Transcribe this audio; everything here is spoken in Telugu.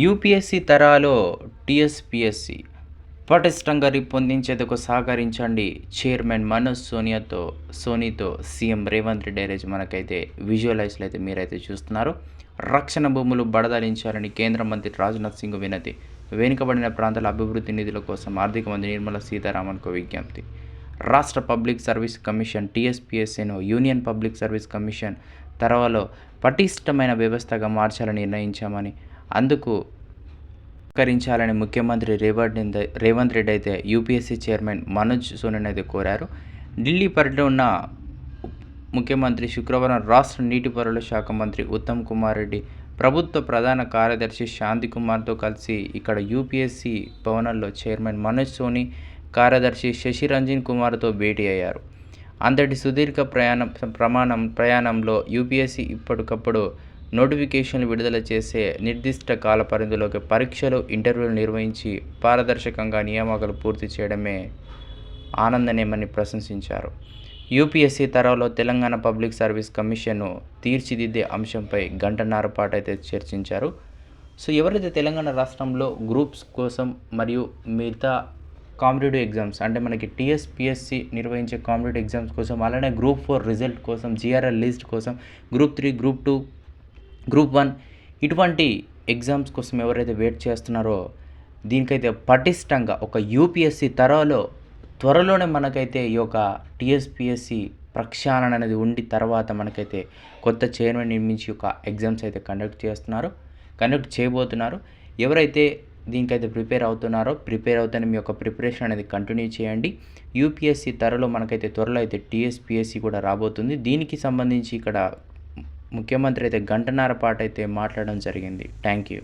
యూపీఎస్సీ తరాలో టీఎస్పీఎస్సీ పటిష్టంగా రూపొందించేందుకు సహకరించండి. చైర్మన్ మనోజ్ సోనియాతో సోనీతో సీఎం రేవంత్ రెడ్డి రోజు మనకైతే విజువలైజ్లు అయితే మీరైతే చూస్తున్నారు. రక్షణ భూములు బడదలించాలని కేంద్ర మంత్రి రాజ్నాథ్ సింగ్ వినతి. వెనుకబడిన ప్రాంతాల అభివృద్ధి నిధుల కోసం ఆర్థిక మంత్రి నిర్మలా సీతారామన్కు విజ్ఞప్తి. రాష్ట్ర పబ్లిక్ సర్వీస్ కమిషన్ టీఎస్పీఎస్సీను యూనియన్ పబ్లిక్ సర్వీస్ కమిషన్ తరవాలో పటిష్టమైన వ్యవస్థగా మార్చాలని నిర్ణయించామని అందుకు కరించాలని ముఖ్యమంత్రి రేవంత్ రేవంత్ రెడ్డి అయితే యూపీఎస్సీ చైర్మన్ మనోజ్ సోనన్ అయితే కోరారు. ఢిల్లీ పర్యటన ఉన్న ముఖ్యమంత్రి శుక్రవారం రాష్ట్ర నీటిపారుదల శాఖ మంత్రి ఉత్తమ్ కుమార్ రెడ్డి ప్రభుత్వ ప్రధాన కార్యదర్శి శాంతి కుమార్తో కలిసి ఇక్కడ యూపీఎస్సీ భవనంలో చైర్మన్ మనోజ్ సోని కార్యదర్శి శశి రంజన్ కుమార్తో భేటీ అయ్యారు. అంతటి సుదీర్ఘ ప్రయాణం ప్రమాణం ప్రయాణంలో యూపీఎస్సీ ఇప్పటికప్పుడు నోటిఫికేషన్లు విడుదల చేసే నిర్దిష్ట కాల పరిధిలోకి పరీక్షలు ఇంటర్వ్యూలు నిర్వహించి పారదర్శకంగా నియామకాలు పూర్తి చేయడమే ఆనందనేమని ప్రశంసించారు. యూపీఎస్సీ తరహాలో తెలంగాణ పబ్లిక్ సర్వీస్ కమిషన్ను తీర్చిదిద్దే అంశంపై గంటన్నర పాటు అయితే చర్చించారు. సో ఎవరైతే తెలంగాణ రాష్ట్రంలో గ్రూప్స్ కోసం మరియు మిగతా కాంపిటేటివ్ ఎగ్జామ్స్ అంటే మనకి టీఎస్పిఎస్సి నిర్వహించే కాంపిటేటివ్ ఎగ్జామ్స్ కోసం అలానే గ్రూప్ ఫోర్ రిజల్ట్ కోసం జిఆర్ఎల్ లిస్ట్ కోసం group three group two group one ఇటువంటి ఎగ్జామ్స్ కోసం ఎవరైతే వెయిట్ చేస్తున్నారో దీనికైతే పటిష్టంగా ఒక యూపీఎస్సి తరలో త్వరలోనే మనకైతే ఈ యొక్క టీఎస్పిఎస్సి ప్రక్షాళన అనేది ఉండి తర్వాత మనకైతే కొత్త చైర్మన్ నిర్మించి ఒక ఎగ్జామ్స్ అయితే కండక్ట్ చేస్తున్నారు కండక్ట్ చేయబోతున్నారు. ఎవరైతే దీనికైతే ప్రిపేర్ అవుతున్నారో ప్రిపేర్ అవుతున్న మీ యొక్క ప్రిపరేషన్ అనేది కంటిన్యూ చేయండి. యూపీఎస్సి త్వరలో మనకైతే త్వరలో అయితే టీఎస్పిఎస్సి కూడా రాబోతుంది. దీనికి సంబంధించి ఇక్కడ ముఖ్యమంత్రి అయితే గంటన్నర పాటు అయితే మాట్లాడడం జరిగింది. Thank you